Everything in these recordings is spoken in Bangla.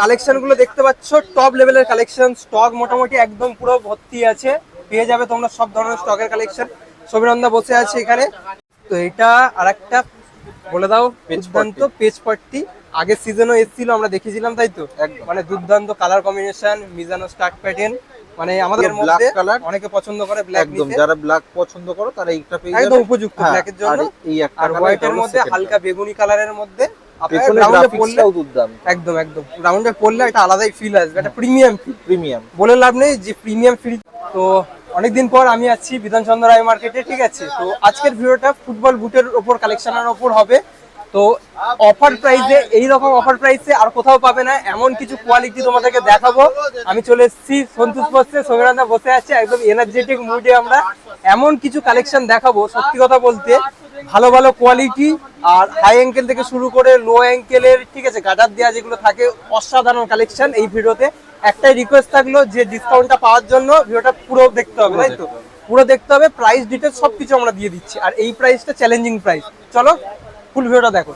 কালেকশনগুলো দেখতে পাচ্ছ টপ লেভেলের কালেকশন স্টক মোটামুটি একদম পুরো ভর্তি আছে। পেয়ে যাবে তোমরা সব ধরনের স্টকের কালেকশন সবিনন্দা বসে আছে এখানে। তো এটা আর একটা বলে দাও দুর্দান্ত পেজ পট্টি আগের সিজনও এসেছিল আমরা দেখেছিলাম তাই তো। মানে দুর্দান্ত colour combination Mizuno start pattern মানে আমাদের মধ্যে। অনেকে পছন্দ করে ব্ল্যাক একদম যারা ব্ল্যাক পছন্দ করো তারা এইটা পেয়ে যাবে। একদম উপযুক্ত ব্ল্যাকের জন্য। আর হোয়াইটের মধ্যে হালকা বেগুনি কালারের মধ্যে একদম একদম। রাউন্ডে পড়লে একটা আলাদাই ফিল আসবে একটা প্রিমিয়াম ফিল প্রিমিয়াম বলে লাভ নেই যে প্রিমিয়াম ফিল তো অনেকদিন পর আমি আছি বিধানচন্দ্র রায় মার্কেটে ঠিক আছে? তো আজকের ভিডিওটা ফুটবল বুটের ওপর কালেকশনের ওপর হবে। তো অফার প্রাইসে এই রকম অফার প্রাইসে আর কোথাও পাবে না, এমন কিছু কোয়ালিটি তোমাদেরকে দেখাবো। আমি চলে এসেছি সন্তোষ বসছে সৌমিরান্দা বসে আছে, একদম এনার্জেটিক মুডে আমরা। এমন কিছু কালেকশন দেখাবো, সত্যি কথা বলতে, ভালো ভালো কোয়ালিটি আর হাই অ্যাঙ্কেল থেকে শুরু করে লো অ্যাঙ্কেলের ঠিক আছে গাডার দেওয়া যেগুলো থাকে, অসাধারণ কালেকশন এই ভিডিওতে। একটাই রিকোয়েস্ট থাকল যে ডিসকাউন্টটা পাওয়ার জন্য ভিডিওটা পুরো দেখতে হবে, তাই তো? পুরো দেখতে হবে প্রাইস ডিটেলস সবকিছু আমরা দিয়ে দিচ্ছি। আর এই প্রাইসটা চ্যালেঞ্জিং প্রাইস চলো ফুল ভিডিওটা দেখো।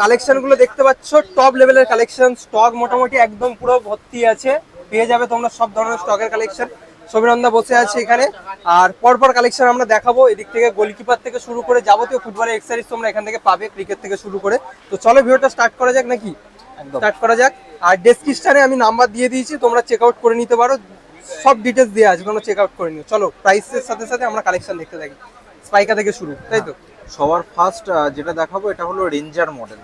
কালেকশনগুলো দেখতে পাচ্ছ টপ লেভেলের কালেকশন স্টক মোটামুটি একদম পুরো ভর্তি আছে। পেয়ে যাবে তোমরা সব ধরনের স্টকের কালেকশন। সবিনন্দা বসে আছে এখানে। আর পরপর কালেকশন আমরা দেখাবো। এদিক থেকে গোলকিপার থেকে শুরু করে যাবতীয় ফুটবলের এক্সারসাইজ তোমরা এখান থেকে পাবে ক্রিকেট থেকে শুরু করে। তো চলো ভিডিওটা স্টার্ট করা যাক নাকি? একদম। স্টার্ট করা যাক। আর ডেসক্রিপশনে আমি নাম্বার দিয়ে দিয়েছি তোমরা চেক আউট করে নিতে পারো। সব ডিটেলস দেওয়া আছে তোমরা চেক আউট করে নিও। চলো প্রাইসের সাথে সাথে আমরা কালেকশন দেখতে থাকি। স্পাইকা থেকে শুরু তাই তো? সবার ফার্স্ট যেটা দেখাবো এটা হলো ranger model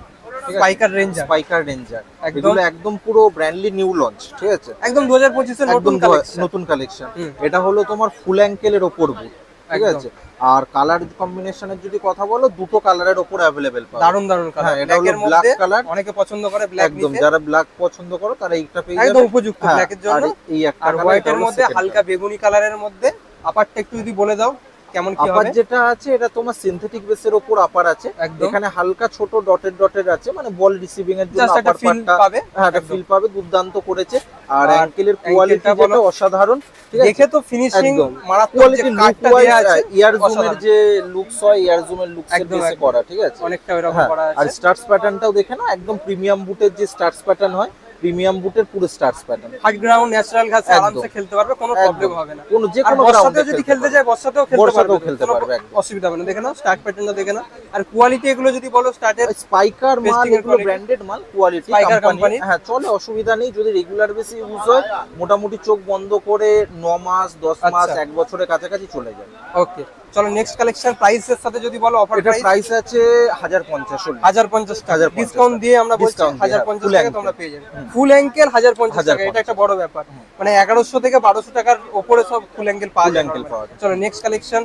spiker ranger spiker ranger একদম। এগুলো একদম পুরো ব্র্যান্ডলি নিউ লঞ্চ ঠিক আছে? একদম দু হাজার পঁচিশের নতুন কালেকশন নতুন কালেকশন এটা হলো তোমার ফুল অ্যাঙ্কেলের ওপর বুট ঠিক আছে? আর কালার কম্বিনেশনের যদি কথা বলো দুটো কালারের ওপর অ্যাভেলেবেল পাবে। দারুণ দারুণ কালার হ্যাঁ, এটা হলো মধ্যে color। অনেকে পছন্দ করে ব্ল্যাক একদম যারা ব্ল্যাক পছন্দ করো তারা এইটা পেয়ে একদম যাবে। উপযুক্ত হ্যাঁ, ব্ল্যাকের জন্য। আর এই একটা হোয়াইটের মধ্যে হালকা বেগুনি কালারের মধ্যে। আপারটা একটু যদি বলে দাও। কেমন কি হবে? যেটা আছে এটা তোমার সিনথেটিক বেসের ওপর আপার আছে। এখানে হালকা ছোট ডটেড ডটেড আছে মানে বল রিসিভিং এর জন্য আপার ফিল পার্টটা পাবে? হ্যাঁ একটা ফিল পাবে দুর্দান্ত করেছে। আর আর অ্যাঙ্কেলের কোয়ালিটি যেটা অসাধারণ ঠিক আছে? দেখে তো ফিনিশিং মারাত্মক যে কোয়ালিটি কাটটা দেয়া আছে ইয়ার জুমের যে লুকস হয় ইয়ার জুমের লুকস এর বেসে করা ঠিক আছে? অনেকটা ওইরকম হ্যাঁ, করা আর আছে। স্টার্স প্যাটার্নটাও দেখে না একদম প্রিমিয়াম বুটের যে স্টার্স প্যাটার্ন হয় প্রিমিয়াম বুটের পুরো stars pattern hard ground natural ঘাসে আরামসে খেলতে পারবে কোনো প্রবলেম হবে না। কোনো যে কোনো গ্রাউন্ডে যদি খেলতে যায় বর্ষাতেও খেলতে বর্ষাতেও খেলতে পারবে, একদম। অসুবিধা হবে না। দেখে নাও স্টার্ট প্যাটার্নটা দেখে নাও। আর কোয়ালিটি এগুলো যদি বলো স্টার্টের স্পাইকার মাল এগুলো ব্র্যান্ডেড মাল কোয়ালিটি Spiker কোম্পানি হ্যাঁ চলে অসুবিধা নেই। যদি রেগুলার বেসি ইউজ হয় মোটামুটি চোখ বন্ধ করে ন মাস দশ মাস আচ্ছা। এক বছরের কাছাকাছি চলে যাবে ওকে চলো নেক্সট কালেকশন প্রাইসের সাথে যদি বলো অফার এটা প্রাইস আছে হাজার পঞ্চাশ হাজার পঞ্চাশ টাকা। 1050 ডিসকাউন্ট দিয়ে আমরা বলছি Discount দিয়ে, হাজার হ্যাঁ, পঞ্চাশ full টাকা তোমরা পেয়ে যাবে। ফুল অ্যাঙ্কেল হাজার পঞ্চাশ টাকা এটা একটা বড় ব্যাপার। মানে এগারোশো থেকে বারোশো টাকার ওপরে সব ফুল অ্যাঙ্কেল পাওয়া যায় ankle পাওয়া যায়। চলো নেক্সট কালেকশন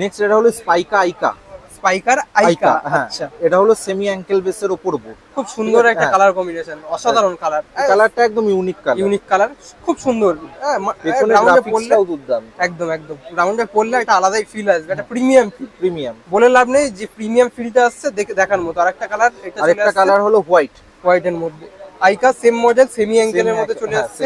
নেক্সট এটা হলো স্পাইকা আইকা স্পাইকার আইকা হ্যাঁ। আচ্ছা। এটা হলো সেমি অ্যাঙ্কেল বেসের ওপর বুট খুব সুন্দর একটা হ্যাঁ। কালার কম্বিনেশন অসাধারণ কালার কালারটা একদম ইউনিক কালার ইউনিক কালার খুব সুন্দর। হ্যাঁ, পেছনে গ্রাফিক্সটাও দুর্দান্ত। একদম একদম। গ্রাউন্ডে পড়লে একটা আলাদাই ফিল আসবে একটা প্রিমিয়াম ফিল প্রিমিয়াম বলে লাভ নেই যে প্রিমিয়াম ফিলটা আসছে দেখে দেখার মতো। আরেকটা কালার এটা আরেকটা কালার হলো হোয়াইট হোয়াইটের মধ্যে। আইকা সেম মডেল সেমি অ্যাঙ্কেলের মধ্যে চলে হ্যাঁ, আসছে।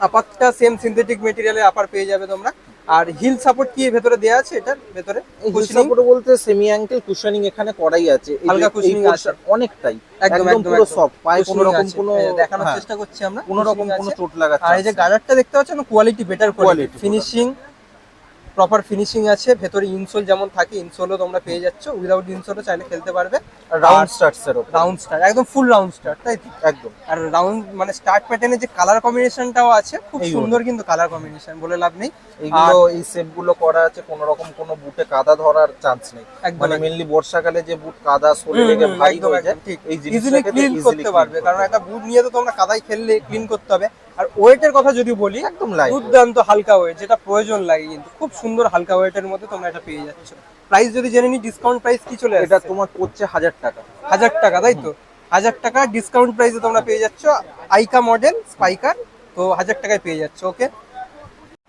আপারটা সেম সিনথেটিক মেটেরিয়ালে আপার পেয়ে যাবে তোমরা। আর হিল সাপোর্ট কি ভেতরে দেয়া আছে এটার ভেতরে? হিল সাপোর্ট বলতে সেমি অ্যাঙ্কেল কুশনিং এখানে করাই আছে। হালকা কুশনিং আছে। অনেকটাই। একদম পুরো সফট পায়ে কোনো রকম কোনো দেখানোর হ্যাঁ, চেষ্টা করছি আমরা। কোনো রকম কোনো চোট লাগাচ্ছে আর এই যে গার্ডারটা দেখতে পাচ্ছেন quality better quality finishing proper finishing আছে ভেতরে ইনসোল যেমন থাকে ইনসোলও তোমরা পেয়ে যাচ্ছ। উইদাউট ইনসোলও চাইলে খেলতে পারবে। রাউন্ড স্টার্টস এর উপর। রাউন্ড স্টার একদম ফুল রাউন্ড স্টার তাই তো? একদম। আর রাউন্ড মানে স্টার্ট প্যাটার্নে যে কালার কম্বিনেশনটাও আছে খুব সুন্দর কিন্তু কালার কম্বিনেশন বলে লাভ নেই। এইগুলো এই সেটগুলো করা আছে কোনো রকম কোনো বুটে কাদা ধরার চান্স নেই। মানে। মেনলি বর্ষাকালে যে বুট কাদা হুম, ভারী একদম, হয়ে যায় ঠিক। এই ইজিলি ক্লিন করতে পারবে কারণ একটা বুট নিয়ে তো তোমরা কাদায় খেললে ক্লিন করতে হবে। আর ওয়েটের কথা যদি বলি একদম লাইট দুর্দান্ত হালকা ওয়েট যেটা প্রয়োজন লাগে কিন্তু। খুব সুন্দর হালকা ওয়েটের মধ্যে তোমরা এটা পেয়ে যাচ্ছ। প্রাইস যদি জেনে নি ডিসকাউন্ট প্রাইস কি চলে এটা তোমার পড়ছে হাজার টাকা। হাজার টাকা তাই তো? হাজার টাকা ডিসকাউন্ট প্রাইসে তোমরা পেয়ে যাচ্ছ। আইকা মডেল স্পাইকার তো হাজার টাকায় পেয়ে যাচ্ছ ওকে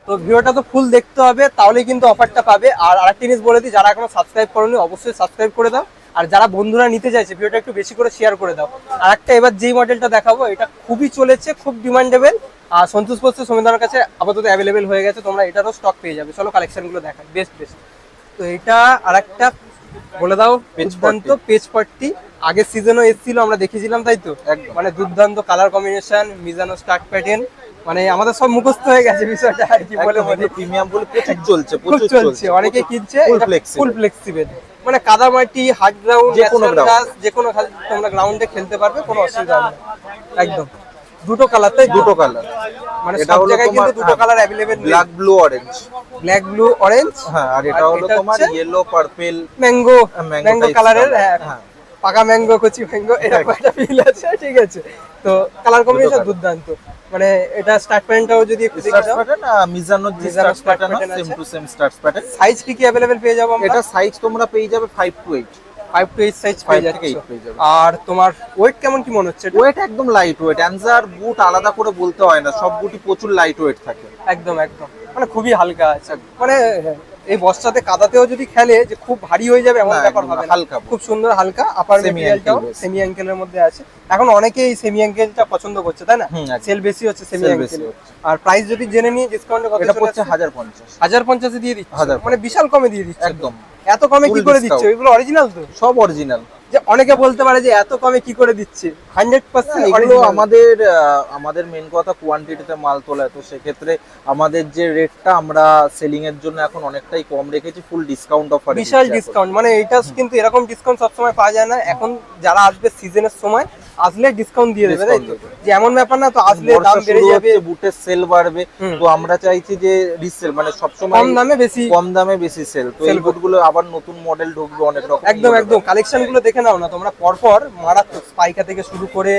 তো ভিডিওটা তো ফুল দেখতে হবে তাহলে কিন্তু অফারটা পাবে। আর আরেকটা জিনিস বলে দিই যারা এখনও সাবস্ক্রাইব করোনি অবশ্যই সাবস্ক্রাইব করে দাও। আর যারা বন্ধুরা নিতে চাইছে ভিডিওটা একটু বেশি করে শেয়ার করে দাও। আর একটা এবার যেই মডেলটা দেখাবো এটা খুবই চলেছে খুব ডিমান্ডেবল আর সন্তোষ পোস্ট সমিধানের কাছে আপাতত অ্যাভেলেবেল হয়ে গেছে তোমরা এটারও স্টক পেয়ে যাবে। চলো কালেকশনগুলো দেখাই। বেস্ট বেস্ট তো এটা আর একটা বলে দাও দুর্দান্ত পেজ পট্টি আগের সিজনও এসেছিল আমরা দেখেছিলাম তাই তো। মানে দুর্দান্ত colour combination Mizuno start pattern মানে আমাদের সব মুখস্থ হয়ে গেছে বিষয়টা আর কি বলে বলি। প্রিমিয়াম বলে প্রচুর চলছে প্রচুর চলছে অনেকে কিনছে ফুল ফুল ফ্লেক্সিবল মানে কাদা মাটি হার্ড গ্রাউন্ড যে কোনো। যে কোনো তোমরা গ্রাউন্ডে খেলতে পারবে কোনো অসুবিধা নেই। একদম। দুটো কালার তাই দুটো কালার মানে সব জায়গায় কিন্তু দুটো colour available black blue orange black blue orange হ্যাঁ আর এটা হলো তোমার ইয়েলো পার্পেল ম্যাঙ্গো ম্যাঙ্গো কালারের হ্যাঁ। পাকা ম্যাঙ্গো কচি ম্যাঙ্গো এরকম একটা ফিল আছে ঠিক আছে? তো কালার কম্বিনেশন দুর্দান্ত। মানে এটা স্টার্ট প্যান্টটাও যদি একটু দেখে স্টার্স দাও প্যাটার্ন মিজানোর যে start pattern same. To same stars pattern size কি কি অ্যাভেলেবেল পেয়ে যাব আমরা? এটা সাইজ তোমরা পেয়ে যাবে 5 to 8 five to eight size পেয়ে যাচ্ছে। যাবে। আর তোমার ওয়েট কেমন কি মনে হচ্ছে ওয়েট একদম লাইট ওয়েট অ্যান্সার বুট আলাদা করে বলতে হয় না। সব বুটই প্রচুর লাইট ওয়েট থাকে। একদম একদম। মানে খুবই হালকা আছে। মানে এই বস্তাতে কাদাতেও যদি খেলে যে খুব ভারী হয়ে যাবে এমন ব্যাপার হবে হালকা খুব সুন্দর হালকা আপার মেটেরিয়ালটাও। সেমি অ্যাঙ্কেলের মধ্যে আছে। এখন অনেকেই সেমি অ্যাঙ্কেলটা পছন্দ করছে তাই না? সেল বেশি হচ্ছে সেমি অ্যাঙ্কেল আর প্রাইস যদি জেনে নিয়ে ডিসকাউন্টে কত এটা পড়ছে আসছে? হাজার পঞ্চাশ। হাজার পঞ্চাশে দিয়ে দিচ্ছে। মানে বিশাল কমে দিয়ে দিচ্ছে। একদম। এত কমে কি করে দিচ্ছে? ওইগুলো অরিজিনাল তো? সব অরিজিনাল যে অনেকে বলতে পারে যে এত কমে কি করে দিচ্ছে? হান্ড্রেড পার্সেন্ট এগুলো আমাদের আমাদের মেন কথা কোয়ান্টিটিতে মাল তোলা। তো সেক্ষেত্রে আমাদের যে রেটটা আমরা সেলিং এর জন্য এখন অনেকটাই কম রেখেছি ফুল ডিসকাউন্ট অফার বিশাল ডিসকাউন্ট মানে এটা কিন্তু এরকম ডিসকাউন্ট সবসময় পাওয়া যায় না। এখন যারা আসবে সিজনের সময় আসলে ডিসকাউন্ট দিয়ে দেবে তাই তো? যে এমন ব্যাপার না তো আসলে দাম বেড়ে যাবে। বুটের সেল বাড়বে। তো আমরা চাইছি যে রিসেল মানে সবসময় কম দামে বেশি। কম দামে বেশি সেল তো এই। বুটগুলো আবার নতুন মডেল ঢুকবে অনেক রকম। একদম একদম। কালেকশনগুলো দেখে নাও না তোমরা পরপর মারাত্মক স্পাইকা থেকে শুরু করে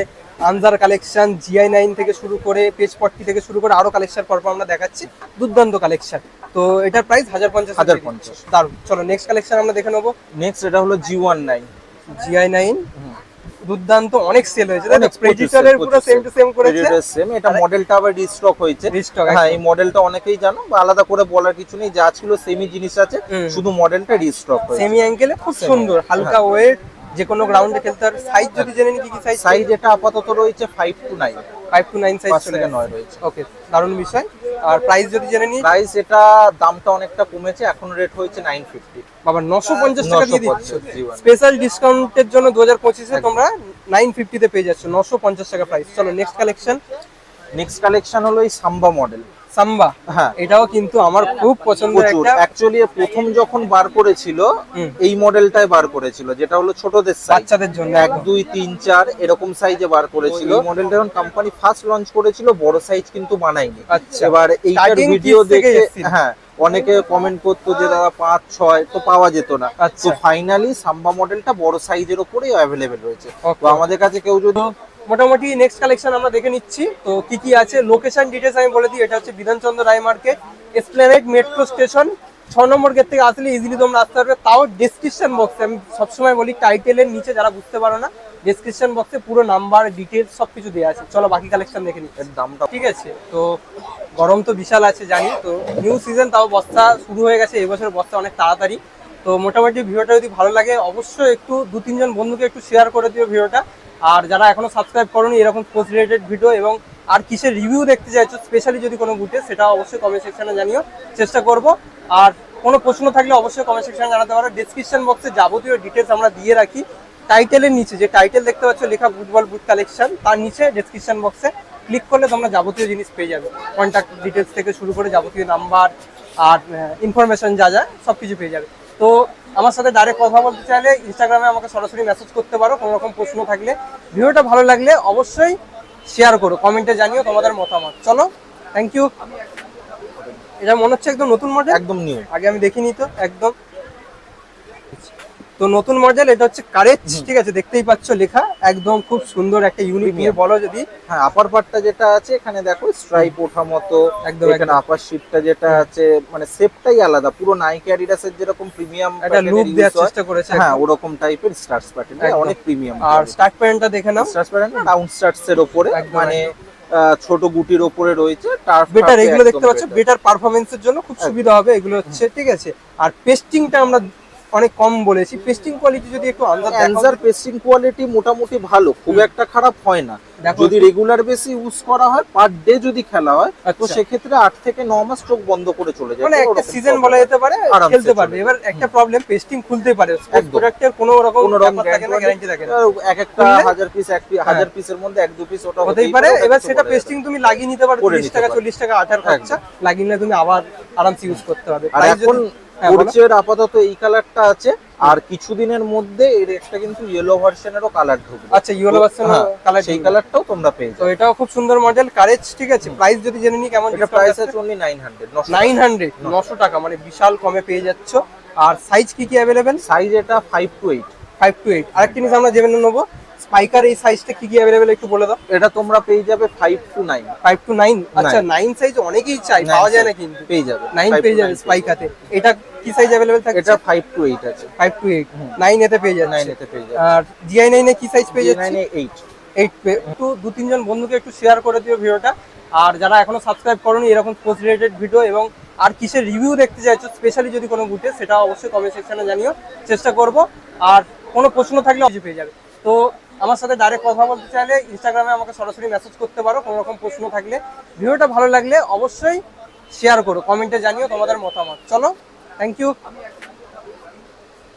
আনজার কালেকশন জিআই নাইন থেকে শুরু করে পেজ ফর্টি থেকে শুরু করে আরও কালেকশন পরপর আমরা দেখাচ্ছি। দুর্দান্ত কালেকশন তো এটার প্রাইস হাজার পঞ্চাশ। 1050 দারুণ চলো নেক্সট কালেকশন আমরা দেখে নেব। নেক্সট এটা হলো G one nine GI nine দুর্দান্ত অনেক সেল হয়েছে। তাই প্রেডিটরের পুরো সেম টু সেম করেছে। Predator same, এটা মডেলটা আবার রিস্টক হয়েছে। রিস্টক হ্যাঁ। এই মডেলটা অনেকেই জানো বা আলাদা করে বলার কিছু নেই যা ছিল সেমি জিনিস আছে। শুধু মডেলটা রিস্টক হয়েছে। সেমি অ্যাঙ্কেলে খুব সুন্দর হালকা ওয়েট যে কোনো গ্রাউন্ডে খেলতে পারবে সাইজ যদি জেনে নি কি কি সাইজ সাইজ এটা আপাতত রয়েছে five to nine five to nine size থেকে নয় রয়েছে। ওকে দারুণ বিষয়। আর প্রাইস যদি জেনে নি প্রাইস এটা দামটা অনেকটা কমেছে এখন রেট হয়েছে নাইন ফিফটি বাবা নশো পঞ্চাশ টাকা দিয়ে দিচ্ছ? 950, জি, one। স্পেশাল ডিসকাউন্টের জন্য দু হাজার পঁচিশে তোমরা নাইন ফিফটিতে পেয়ে যাচ্ছ। নশো পঞ্চাশ টাকা প্রাইস চলো নেক্সট কালেকশন নেক্সট কালেকশন হলো এই সাম্বা মডেল সাম্বা। হ্যাঁ। এটাও কিন্তু আমার খুব পছন্দের একটা অ্যাকচুয়ালি প্রথম যখন বার করেছিল এই মডেলটাই বার করেছিল যেটা হলো ছোটদের বাচ্চাদের জন্য এক দুই তিন চার এরকম সাইজে বার করেছিল। এই মডেলটা যখন কোম্পানি ফার্স্ট লঞ্চ করেছিল বড় সাইজ কিন্তু বানায়নি। আচ্ছা। এবার এইটার ভিডিও দেখে হ্যাঁ অনেকে কমেন্ট করতো যে দাদা পাঁচ ছয় তো পাওয়া যেত না। আচ্ছা। তো ফাইনালি সাম্বা মডেলটা বড় সাইজের ওপরেই অ্যাভেলেবেল রয়েছে। তো আমাদের কাছে কেউ যদি মোটামুটি নেক্সট কালেকশন আমরা দেখে নিচ্ছি। তো কি কি আছে? লোকেশন ডিটেলস আমি বলে দিই এটা হচ্ছে Bidhanchandra Roy market Esplanade metro station ছ নম্বর গেট থেকে আসলে ইজিলি তোমরা আসতে পারবে। তাও ডেসক্রিপশন বক্সে আমি সবসময় বলি টাইটেলের নিচে যারা বুঝতে পারো না ডেসক্রিপশন বক্সে পুরো নাম্বার ডিটেলস সব কিছু দেওয়া আছে। চলো বাকি কালেকশন দেখে নিচ্ছি দামটা। ঠিক আছে তো গরম তো বিশাল আছে জানি। তো নিউ সিজন তাও বস্তা শুরু হয়ে গেছে এবছর বস্তা অনেক তাড়াতাড়ি। তো মোটামুটি ভিডিওটা যদি ভালো লাগে অবশ্যই একটু দু তিনজন বন্ধুকে একটু শেয়ার করে দিও ভিডিওটা। আর যারা এখনও সাবস্ক্রাইব করোনি, এরকম পোস্ট রিলেটেড ভিডিও এবং আর কিসের রিভিউ দেখতে চাইছো স্পেশালি যদি কোনো বুটে সেটা অবশ্যই কমেন্ট সেকশনে জানিও, চেষ্টা করব। আর কোনো প্রশ্ন থাকলে অবশ্যই কমেন্ট সেকশনে জানাতে পারো। ডিসক্রিপশন বক্সে যাবতীয় ডিটেলস আমরা দিয়ে রাখি। টাইটেলের নিচে যে টাইটেল দেখতে পাচ্ছ, লেখা ফুটবল বুট কালেকশন তার নিচে ডেসক্রিপশন বক্সে ক্লিক করলে তোমরা যাবতীয় জিনিস পেয়ে যাবে। কন্ট্যাক্ট ডিটেলস থেকে শুরু করে যাবতীয় নাম্বার আর ইনফরমেশন যা যা সব কিছু পেয়ে যাবে। তো আমার সাথে ডাইরেক্ট কথা বলতে চাইলে ইনস্টাগ্রামে আমাকে সরাসরি মেসেজ করতে পারো কোনো রকম প্রশ্ন থাকলে। ভিডিওটা ভালো লাগলে অবশ্যই শেয়ার করো কমেন্টে জানিও তোমাদের মতামত। চলো থ্যাংক ইউ এটা মনে হচ্ছে একদম নতুন মডেল একদম নিউ আগে আমি দেখিনি তো একদম। তো নতুন মডেল এটা হচ্ছে কারেজ ঠিক আছে? দেখতেই পাচ্ছ লেখা। একদম খুব সুন্দর একটা ইউনিক নিয়ে বলো যদি। হ্যাঁ আপার পার্টটা যেটা আছে এখানে দেখো স্ট্রাইপ ওঠা মতো। একদম, এখানে আপার শিটটা যেটা আছে মানে শেপটাই আলাদা। পুরো নাইকি অ্যাডিডাসের যেরকম প্রিমিয়াম একটা লুক দেওয়ার চেষ্টা করেছে। হ্যাঁ ওরকম টাইপের স্টার্স প্যাটার্ন। অনেক প্রিমিয়াম আর স্টার্ট প্যান্টটা দেখে নাও। স্টার্স প্যাটার্ন ডাউন স্টার্স এর উপরে মানে ছোট গুটির উপরে রয়েছে টার্ফ বেটার এগুলো দেখতে পাচ্ছ বেটার পারফরমেন্সের জন্য খুব সুবিধা হবে এগুলো হচ্ছে ঠিক আছে? আর পেস্টিংটা আমরা অনেক কম বলেছি। পেস্টিং কোয়ালিটি যদি একটু। অ্যান্সার পেস্টিং কোয়ালিটি মোটামুটি ভালো খুব একটা খারাপ হয় না। যদি রেগুলার বেসি ইউজ করা হয় পার ডে যদি খেলা হয় তো আচ্ছা। সেক্ষেত্রে আট থেকে ন মাস চোখ বন্ধ করে চলে যায়। মানে একটা সিজন বলা যেতে পারে খেলতে পারবে। এবার একটা প্রবলেম পেস্টিং খুলতে পারে। প্রোডাক্টের কোনো রকম কোনো রকম গ্যারান্টি থাকে না এক একটা হাজার পিস এক হাজার পিসের মধ্যে এক দু পিস ওটা হতেই পারে এবার সেটা পেস্টিং তুমি লাগিয়ে নিতে পারো করে তিরিশ নিতে টাকা পারো। চল্লিশ টাকা আঠার খরচা। লাগিয়ে নিলে তুমি আবার আরামসে ইউজ করতে পারবে। আর এখন যদি- হ্যাঁ, আপাতত এই কালারটা আছে। আর কিছুদিনের মধ্যে এর একটা কিন্তু ইয়েলো ভার্সনেরও কালার ঢুকবে। আচ্ছা ইয়েলো ভার্সন কালার সেই কালারটাও তোমরা পেয়ে তো এটাও খুব সুন্দর মডেল কারেজ ঠিক আছে? প্রাইস যদি জেনে নিই কেমন এটা প্রাইস আছে? Only nine hundred nine hundred নশো টাকা। মানে বিশাল কমে পেয়ে যাচ্ছ। আর সাইজ কি কি অ্যাভেলেবেল সাইজ এটা five to eight five to eight আরেকটা জিনিস আমরা জেনে নেব স্পাইকার এই সাইজটা কি কি অ্যাভেলেবেল একটু বলে দাও? এটা তোমরা পেয়ে যাবে five to nine five to nine আচ্ছা নাইন সাইজ অনেকেই চাই পাওয়া যায় না কিন্তু। পেয়ে যাবে। নাইন Five পেয়ে যাবে স্পাইকাতে এটা কি সাইজ অ্যাভেলেবেল থাকে এটা ফাইভ টু এইট আছে। ফাইভ টু এইট নাইন এতে পেয়ে নাইন যাচ্ছে এতে পেয়ে যাবে আর জিআই এ কি সাইজ পেয়ে যাচ্ছে? নাইনে এইট এইট একটু দু তিনজন বন্ধুকে একটু শেয়ার করে দিও ভিডিওটা। আর যারা এখনও সাবস্ক্রাইব করনি এরকম স্পোর্টস রিলেটেড ভিডিও এবং আর কিসের রিভিউ দেখতে চাইছো স্পেশালি যদি কোনো বুটে সেটা অবশ্যই কমেন্ট সেকশনে জানিও। চেষ্টা করব। আর কোনো প্রশ্ন থাকলে পেয়ে যাবে। তো আমার সাথে ডাইরেক্ট কথা বলতে চাইলে ইনস্টাগ্রামে আমাকে সরাসরি মেসেজ করতে পারো, কোনো রকম প্রশ্ন থাকলে। ভিডিওটা ভালো লাগলে অবশ্যই শেয়ার করো কমেন্টে জানিও তোমাদের মতামত। চলো থ্যাংক ইউ